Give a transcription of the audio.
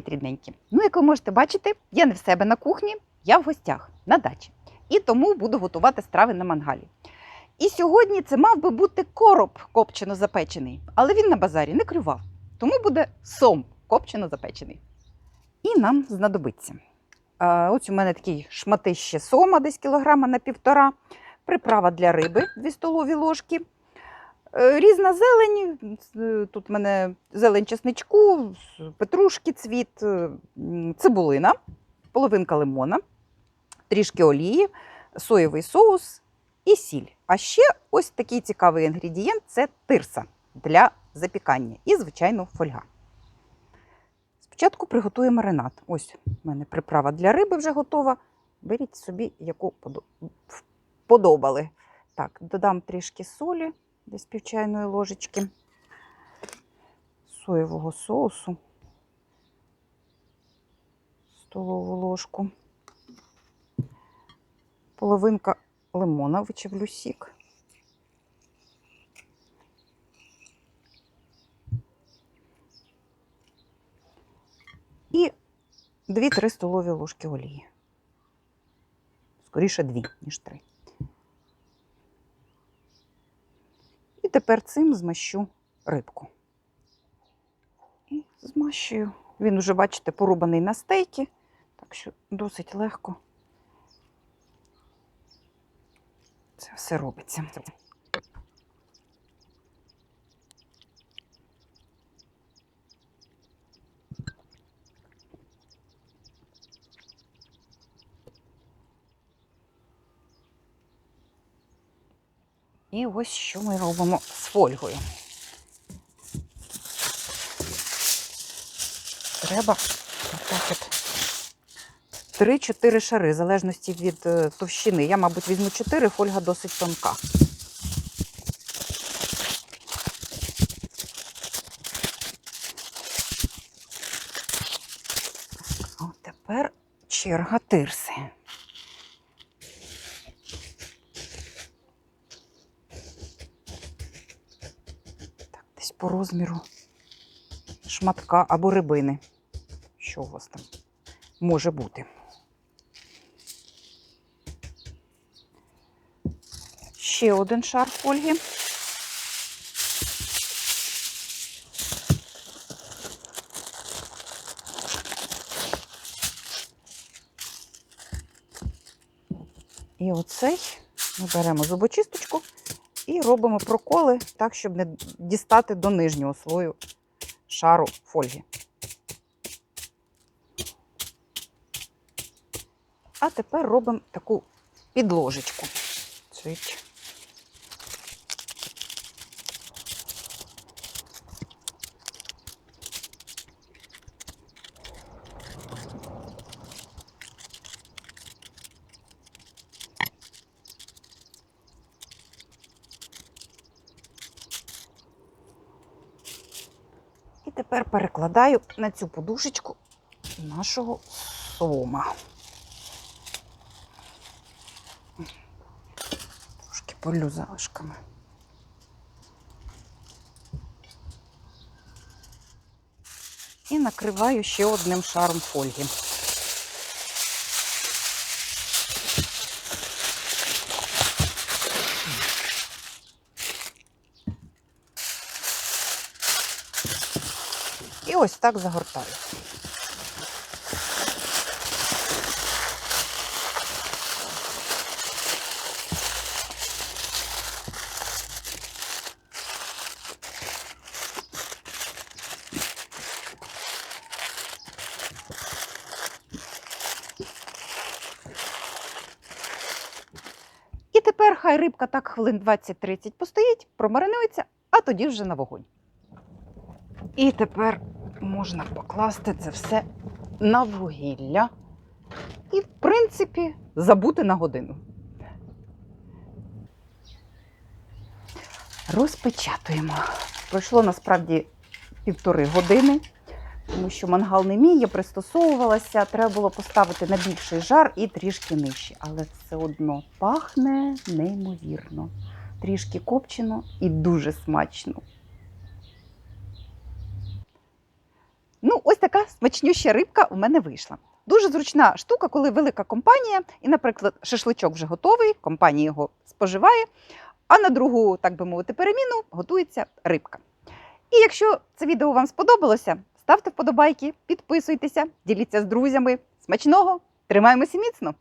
Привіт! Ну, як ви можете бачити, я не в себе на кухні, я в гостях на дачі. І тому буду готувати страви на мангалі. І сьогодні це мав би бути короб копчено запечений, але він на базарі не клював. Тому буде сом копчено запечений. І нам знадобиться. Ось у мене такий шматище сома, десь кілограма на півтора, приправа для риби 2 столові ложки. Е, Різна зелень. Е, Тут в мене зелень чесничку, петрушки, цвіт, е, цибулина, половинка лимона, трішки олії, соєвий соус і сіль. А ще ось такий цікавий інгредієнт це тирса для запікання і, звичайно, фольга. Спочатку приготуємо маринад. Ось у мене приправа для риби вже готова. Беріть собі, яку подо- вподобали. Так, додам трішки солі, десь пів чайної ложечки, соєвого соусу, столову ложку, половинка лимона вичавлю сік. І 2-3 столові ложки олії. Скоріше 2, ніж 3. Тепер цим змащу рибку. І змащую. Він уже, бачите, порубаний на стейки, так що досить легко це все робиться. І ось що ми робимо з фольгою. Треба отак от 3-4 шари, в залежності від е, товщини. Я, мабуть, візьму 4, фольга досить тонка. О, тепер черга тирси. По розміру шматка або рибини. Що у вас там може бути? Ще один шар фольги. І оцей ми беремо зубочисточку і робимо проколи так, щоб не дістати до нижнього слою шару фольги. А тепер робимо таку підложечку. Цить. Тепер перекладаю на цю подушечку нашого сома. Трошки полю залишками. І накриваю ще одним шаром фольги. І ось так загортаю. І тепер хай рибка так хвилин 20-30 постоїть, промаринується, а тоді вже на вогонь. І тепер можна покласти це все на вугілля. І, в принципі, забути на годину. Розпечатуємо. Пройшло насправді півтори години, тому що мангал не мій, я пристосовувалася, треба було поставити на більший жар і трішки нижче. Але все одно пахне неймовірно. Трішки копчено і дуже смачно. Ну, ось така така смачнюща рибка у мене вийшла. Дуже зручна штука, коли велика компанія, і, наприклад, шашличок вже готовий, компанія його споживає, а на другу, так би мовити, переміну готується рибка. І якщо це відео вам сподобалося, ставте вподобайки, підписуйтеся, діліться з друзями. Смачного! Тримаємося міцно!